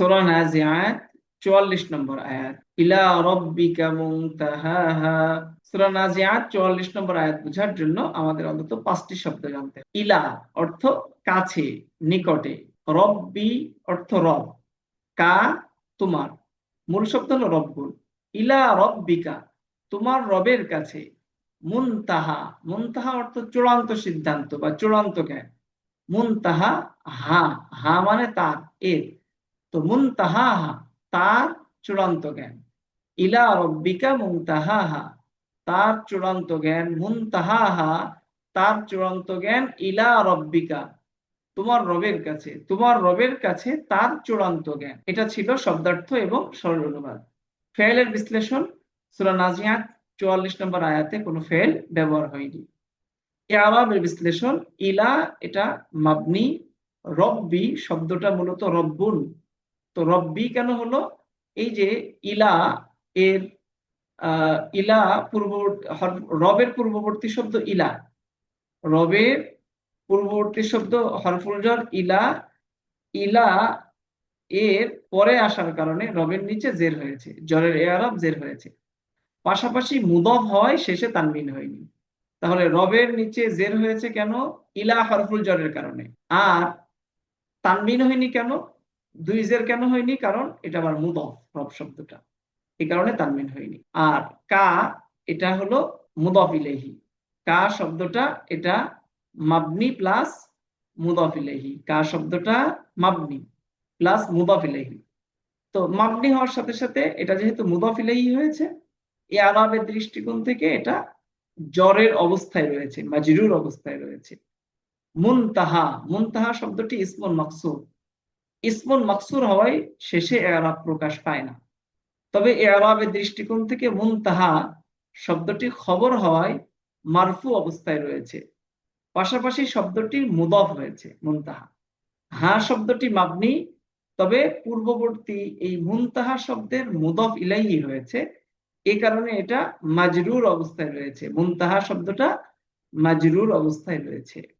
সূরা নাজিআত 44 নম্বর আয়াত। ইলা রাব্বিকা মুনতাহাহা সূরা নাজিআত 44 নম্বর আয়াত বোঝার জন্য আমাদের অন্তত পাঁচটি শব্দ জানতে ইলা অর্থ কাছে, নিকটে। রব্বি অর্থ রব। কা, তোমার। মূল শব্দ হলো রব্বুল। ইলা রব্বিকা, তোমার রবের কাছে। মুনতাহা মুনতাহা অর্থ চূড়ান্ত সিদ্ধান্ত বা চূড়ান্ত জ্ঞান। মুনতাহা, হা। হা মানে তার, এর। তো মুনতাহা হা তার চূড়ান্ত জ্ঞান। ইলা রব্বিকা মুনতাহা তার চূড়ান্ত জ্ঞান। মুনতাহা হা তার চূড়ান্ত জ্ঞান। ইলা রব্বিকা, তোমার রবের কাছে। তোমার রবের কাছে তার চূড়ান্ত জ্ঞান। এটা ছিল শব্দার্থ এবং সরল অনুবাদ। ফেলের বিশ্লেষণ, সূরা নাজিয়াত, চুয়াল্লিশ নম্বর আয়াতে কোনো ফেল ব্যবহার হয়নি। আরবের বিশ্লেষণ, ইলা এটা মাবনি, রব্বি শব্দটা মূলত রব্বুন। তো রব্বি কেন হলো? এই যে ইলা এর ইলা পূর্ব, রবের পূর্ববর্তী শব্দ ইলা। রবের পূর্ববর্তী শব্দ হরফুলজর ইলা ইলা এর পরে আসার কারণে রবের নিচে জের হয়েছে জ্বরের এ আরব জের হয়েছে। পাশাপাশি মুদব হয়, শেষে তানবিন হয়নি। তাহলে রবের নিচে জের হয়েছে কেন? ইলা হরফুল জ্বরের কারণে। আর তানবিন হয়নি কেন? দুই জের কেন হয়নি? কারণ এটা আবার মুদফ রব শব্দটা। এই কারণে তানবিন হয়নি। আর কা, এটা হলো মুদফ ইলেহি কা শব্দটা, এটা মাবনি প্লাস মুদফ ইলেহি কা শব্দটা মাবনি প্লাস মুদফ ইলেহি তো মাবনি হওয়ার সাথে সাথে এটা যেহেতু মুদফ ইলেহি হয়েছে, এ আরবের দৃষ্টিকোণ থেকে এটা জ্বরের অবস্থায় রয়েছে, মাজরুর অবস্থায় রয়েছে। মুনতাহা মুনতাহা শব্দটি ইসমুন মাকসুর ইসমুন মাকসুর হওয়ায় শেষে এরাব প্রকাশ পায় না। তবে এরাবের দৃষ্টিকোণ থেকে মুনতাহা শব্দটি খবর হওয়ায় মারফু অবস্থায় রয়েছে। পাশাপাশি শব্দটি মুদফ হয়েছে, মুনতাহা। হা শব্দটি মাবনি, তবে পূর্ববর্তী এই মুনতাহা শব্দের মুদফ ইলাইহি হয়েছে এই কারণে এটা মাজরুর অবস্থায় রয়েছে। মুনতাহা শব্দটা মাজরুর অবস্থায় রয়েছে।